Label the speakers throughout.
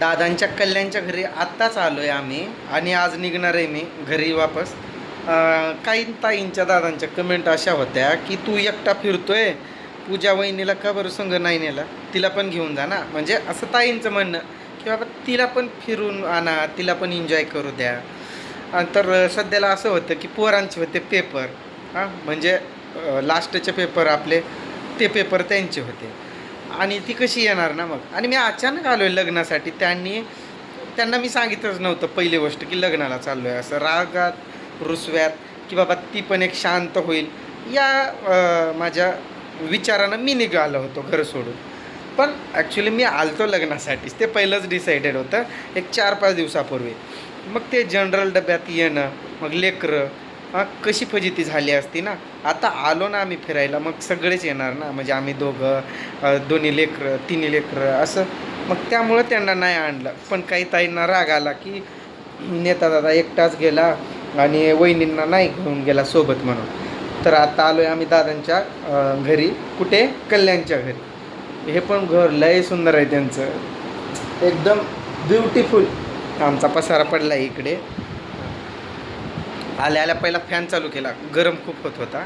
Speaker 1: दादांच्या कल्याणच्या घरी आत्ताच आलो आहे आम्ही आणि आज निघणार आहे मी घरी वापस. काही ताईंच्या दादांच्या कमेंट अशा होत्या की तू एकटा फिरतोय? पूजा वहिनीला का बरं संघ नाही नेला? तिला पण घेऊन जा ना. म्हणजे असं ताईंचं म्हणणं की बाबा तिला पण फिरून आणा तिला पण एन्जॉय करू द्या. तर सध्याला असं होतं की पोरांचे होते पेपर हां म्हणजे लास्टचे पेपर आपले ते पेपर त्यांचे होते. आणि ती कशी येणार ना मग? आणि मी अचानक आलो आहे लग्नासाठी. त्यांनी त्यांना मी सांगितलंच नव्हतं पहिली गोष्ट की लग्नाला चाललो आहे असं रागात रुसव्यात की बाबा ती पण एक शांत होईल. या माझ्या विचारानं मी निघालो होतो घर सोडून. पण ॲक्च्युली मी आलतो लग्नासाठीच. ते पहिलंच डिसाइडेड होतं. एक चार पाच दिवसापूर्वी. मग ते जनरल डब्यात येणं मग लेकरं हां कशी फजिती झाली असती ना? आता आलो ना आम्ही फिरायला मग सगळेच येणार ना. म्हणजे आम्ही दोघं दोन्ही लेकरं तिन्ही लेकरं असं. मग त्यामुळं त्यांना नाही आणलं. पण काही ताईंना राग आला की नेता दादा एकटाच गेला आणि वहिनींना नाही घेऊन गेला सोबत म्हणून. तर आता आलो आहे आम्ही दादांच्या घरी. कुठे? कल्याणच्या घरी. हे पण घर लय सुंदर आहे त्यांचं. एकदम ब्युटिफुल. आमचा पसारा पडला आहे इकडे. आल्या आल्या पहिला फॅन चालू केला. गरम खूप होत होता.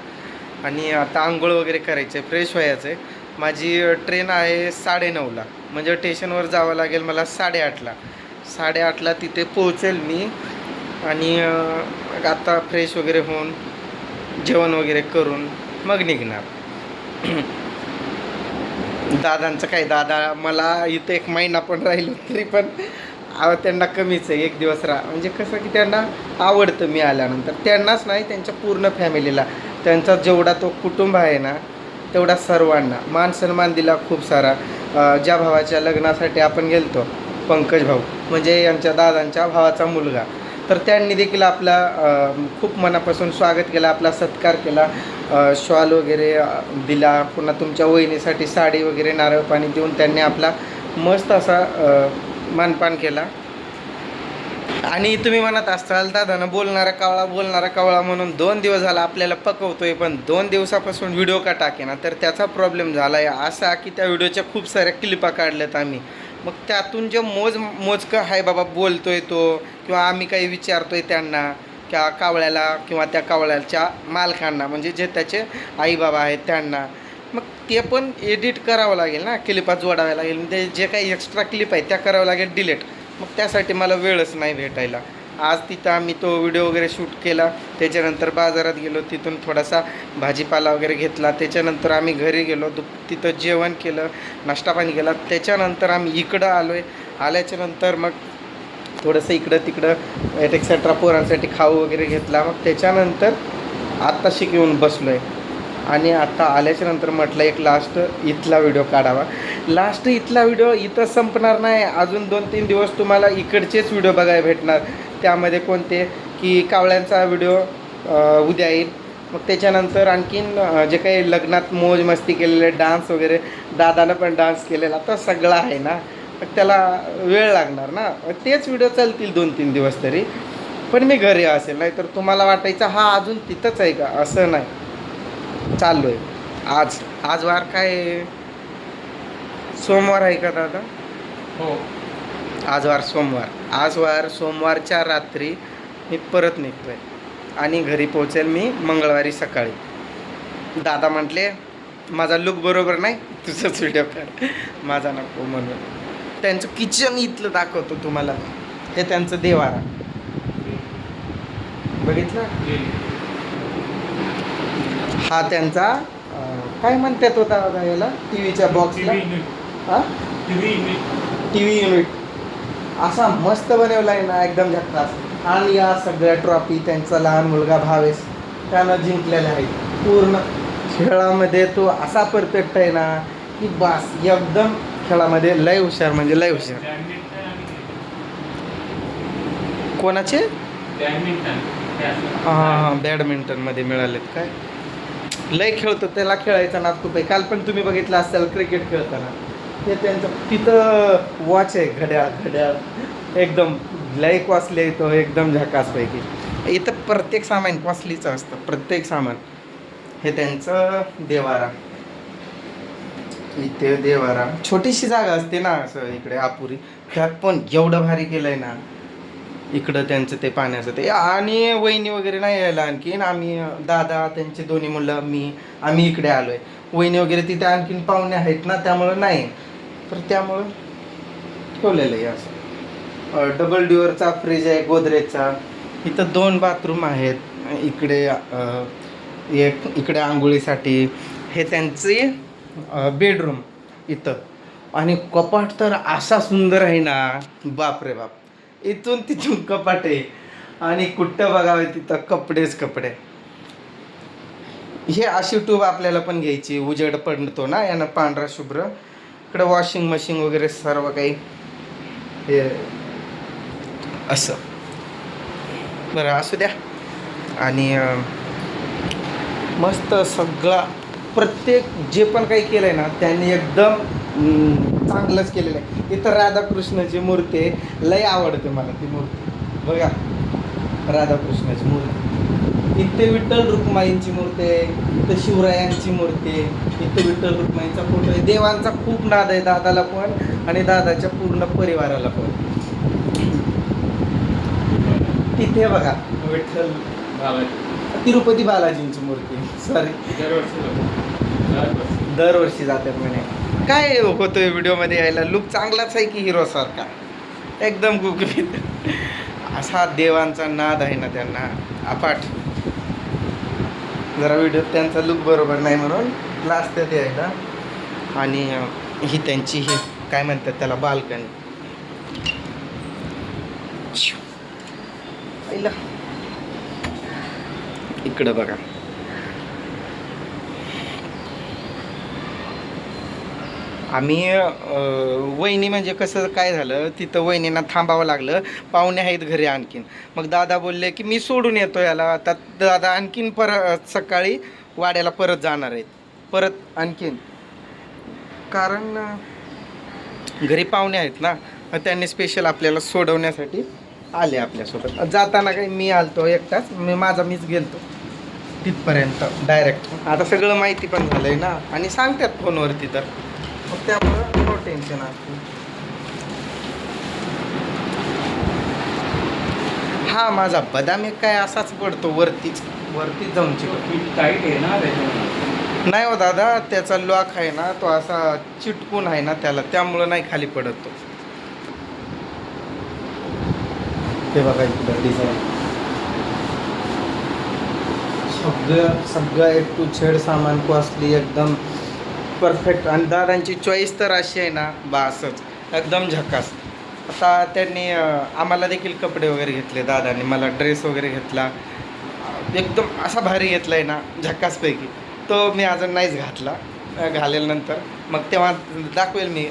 Speaker 1: आणि आता आंघोळ वगैरे करायचं आहे फ्रेश व्हायचं आहे माझी ट्रेन आहे साडेनऊला. म्हणजे स्टेशनवर जावं लागेल मला साडेआठला. साडेआठला तिथे पोहोचेल मी. आणि आता फ्रेश वगैरे होऊन जेवण वगैरे करून मग निघणार. दादांचं काय दादा मला इथं एक महिना पण राहिलो तरी पण त्यांना कमीच आहे एक दिवस राहा. म्हणजे कसं की त्यांना आवडतं मी आल्यानंतर. त्यांनाच नाही त्यांच्या पूर्ण फॅमिलीला. त्यांचा जेवढा तो कुटुंब आहे ना तेवढा सर्वांना. मान सन्मान दिला खूप सारा. ज्या भावाच्या लग्नासाठी आपण गेलतो पंकज भाऊ म्हणजे यांच्या दादांच्या भावाचा मुलगा. तर त्यांनी देखील आपला खूप मनापासून स्वागत केला आपला सत्कार केला. शॉल वगैरे दिला. पुन्हा तुमच्या वहिनीसाठी साडी वगैरे नारळ पाणी देऊन त्यांनी आपला मस्त असा मानपान केला. आणि तुम्ही म्हणत असाल दादा बोलणारा कावळा बोलणारा कावळा म्हणून दोन दिवस झाला आपल्याला पकवतोय पण दोन दिवसापासून व्हिडिओ का टाकेना? तर त्याचा प्रॉब्लेम झाला आहे असा की त्या व्हिडिओच्या खूप साऱ्या क्लिपा काढल्यात आम्ही. मग त्यातून जे मोज मोजकं हाय बाबा बोलतोय तो किंवा आम्ही काही विचारतोय त्यांना त्या कावळ्याला किंवा त्या कावळ्याच्या मालकांना म्हणजे जे त्याचे आई बाबा आहेत त्यांना मग ते पण एडिट करावं लागेल ना क्लिपात जोडावं लागेल. म्हणजे जे काही एक्स्ट्रा क्लिप आहे त्या करावं लागेल डिलीट मग त्यासाठी मला वेळच नाही भेटायला. आज तिथं आम्ही तो व्हिडिओ वगैरे शूट केला. त्याच्यानंतर बाजारात गेलो तिथून थोडासा भाजीपाला वगैरे घेतला. त्याच्यानंतर आम्ही घरी गेलो दु तिथं जेवण केलं नाश्ता पाणी केला. त्याच्यानंतर आम्ही इकडं आलो आहे आल्याच्यानंतर मग थोडंसं इकडं तिकडं एक्सेट्रा पोरांसाठी खाऊ वगैरे घेतला. मग त्याच्यानंतर आत्ताशी येऊन बसलो आहे आणि आता आल्याच्यानंतर म्हटलं एक लास्ट इथला व्हिडिओ काढावा. लास्ट इथला व्हिडिओ इथं संपणार नाही. अजून दोन तीन दिवस तुम्हाला इकडचेच व्हिडिओ बघायला भेटणार. त्यामध्ये कोणते? की कावळ्यांचा व्हिडिओ उद्या येईल. मग त्याच्यानंतर आणखीन जे काही लग्नात मोज मस्ती केलेले डान्स वगैरे दादानं पण डान्स केलेला तर सगळा आहे ना. मग त्याला वेळ लागणार ना. तेच व्हिडिओ चालतील दोन तीन दिवस तरी. पण मी घरी असेल नाही तर तुम्हाला वाटायचं हा अजून तिथंच आहे का? असं नाही. चाललो आहे आज आज वार काय? आहे? सोमवार आहे का दादा?
Speaker 2: हो.
Speaker 1: आज वार सोमवार. आज वार सोमवारच्या रात्री मी परत निघतोय. आणि घरी पोहोचेल मी मंगळवारी सकाळी. दादा म्हटले माझा लुक बरोबर नाही तुझंच व्हिडिओ कर माझा नको म्हणून. त्यांचं किचन इथलं दाखवतो तुम्हाला. हे त्यांचं देवारा बघितलं? हा त्यांचा काय म्हणतात होता याला? टी व्हीच्या बॉक्सला हां? T V unit. असा मस्त बनवला आहे ना एकदम झक्कास. आणि या सगळ्या ट्रॉफी त्यांचा लहान मुलगा भावेश त्यानं जिंकलेल्या आहेत. पूर्ण खेळामध्ये तो असा परफेक्ट आहे ना की बास एकदम खेळामध्ये लय हुशार म्हणजे लय हुशार. कोणाचे? हां हां बॅडमिंटनमध्ये मिळालेत काय? लय खेळतो त्याला खेळायचा नाद खूप आहे. काल पण तुम्ही बघितलं असाल क्रिकेट खेळताना. ते त्यांचं तिथं वॉच आहे घड्याळ घड्याळ. एकदम लय कॉस्टली येतो एकदम झकासपैकी इथं प्रत्येक सामान कॉस्टलीचं असतं प्रत्येक सामान. हे त्यांचं देवारा. इथे देवारा. छोटीशी जागा असते ना असं इकडे आपुरी त्यात पण एवढं भारी केलंय ना. इकडं त्यांचं ते पाण्याचं ते. आणि वहिनी वगैरे नाही यायला आणखीन आम्ही दादा त्यांचे दोन्ही मुलं मी आम्ही इकडे आलोय. वहिनी वगैरे तिथे आणखीन पाहुणे आहेत ना त्यामुळं नाही. तर त्यामुळं ठेवलेलं आहे असं. डबल ड्युअरचा फ्रीज आहे गोदरेजचा. इथं दोन बाथरूम आहेत. इकडे एक इकडे आंघोळीसाठी. हे त्यांचे बेडरूम इथं. आणि कपाट तर असा सुंदर आहे ना. बाप रे बाप. इथून तिथून कपाट आहे आणि कुठं बघावे तिथं कपडेच कपडे. हे अशी ट्यूब आपल्याला पण घ्यायची उजेड पडतो ना यानं पांढरा शुभ्र. इकडं वॉशिंग मशीन वगैरे सर्व काही. हे. असं. बरं असू द्या. आणि मस्त सगळा प्रत्येक जे पण काही केलं आहे ना त्यांनी एकदम चांगलंच केलेलं आहे. इथं राधाकृष्णाची मूर्ती आहे. लय आवडते मला ती मूर्ती. बघा. राधाकृष्णाची मूर्ती. इथे विठ्ठल रुक्माईंची मूर्ती आहे. इथं शिवरायांची मूर्ती आहे. इथं विठ्ठल रुक्माईंचा फोटो आहे. देवांचा खूप नाद आहे दादाला पण आणि दादाच्या पूर्ण परिवाराला पण. तिथे बघा. विठ्ठल तिरुपती बालाजींची मूर्ती सॉरी दरवर्षी जातात म्हणे. काय होतोय व्हिडिओमध्ये यायला? लुक चांगलाच आहे की हिरो सारखा? एकदम गुगलीत. असा देवांचा नाद आहे ना त्यांना. अपाट. जरा व्हिडिओ त्यांचा लुक बरोबर नाही म्हणून लास्ट ते आणि ही त्यांची ही काय म्हणतात त्याला बाल्कनी. इकडं बघा. आम्ही वहिनी म्हणजे कसं काय झालं तिथं वहिनींना थांबावं लागलं. पाहुणे आहेत घरी आणखीन. मग दादा बोलले की मी सोडून येतो याला. आता दादा आणखीन परत सकाळी वाड्याला परत जाणार आहेत. परत आणखीन. कारण घरी पाहुणे आहेत ना मग त्यांनी स्पेशल आपल्याला सोडवण्यासाठी आले आपल्यासोबत. जाताना काही मी आलतो एकटाच मी माझा मीच गेलतो. तिथपर्यंत डायरेक्ट आता सगळं माहिती पण झालं आहे ना. आणि सांगतात फोनवरती तर. मग त्यामुळं नो टेन्शन असतं. हा माझा बदाम एक काय असाच पडतो वरतीच. वरतीच जाऊन
Speaker 2: टाईट आहे ना त्याच्यामुळे
Speaker 1: नाही हो दादा त्याचा लॉक आहे ना तो असा चिटकून आहे ना त्याला त्यामुळं नाही खाली पडत तो. ते बघा इकडं डिझाईन सगळं सगळं एक टू छेड सामान कॉस्टली एकदम परफेक्ट आणि दादांची चॉईस तर अशी आहे ना बासच. एकदम झकास. आता त्यांनी आम्हाला देखील कपडे वगैरे घेतले दादांनी मला ड्रेस वगैरे घेतला. एकदम असा भारी घेतला आहे ना झक्कासपैकी तो मी अजून नाहीच घातला घालेल नंतर. मग तेव्हा दाखवेल मी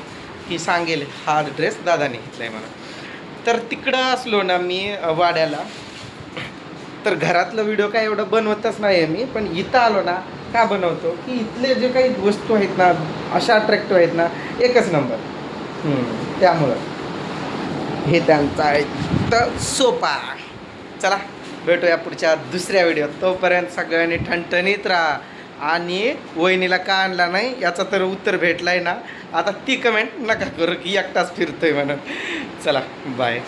Speaker 1: की सांगेल हा ड्रेस दादाने घेतला आहे मला तर तिकडं असलो ना मी वाड्याला. तर घरातलं व्हिडिओ काय एवढं बनवतच नाही आहे मी पण इथं आलो ना का बनवतो? की इथले जे काही वस्तू आहेत ना अशा अट्रॅक्टिव्ह आहेत ना एकच नंबर त्यामुळं. हे त्यांचा आहे तर सोपा. चला भेटूया पुढच्या दुसऱ्या व्हिडिओत तोपर्यंत सगळ्यांनी ठणठणीत राहा. आणि वहिनीला का आणला नाही याचं तर उत्तर भेटलं आहे ना. आता ती कमेंट नका करू की एकटाच फिरतोय म्हणून. चला बाय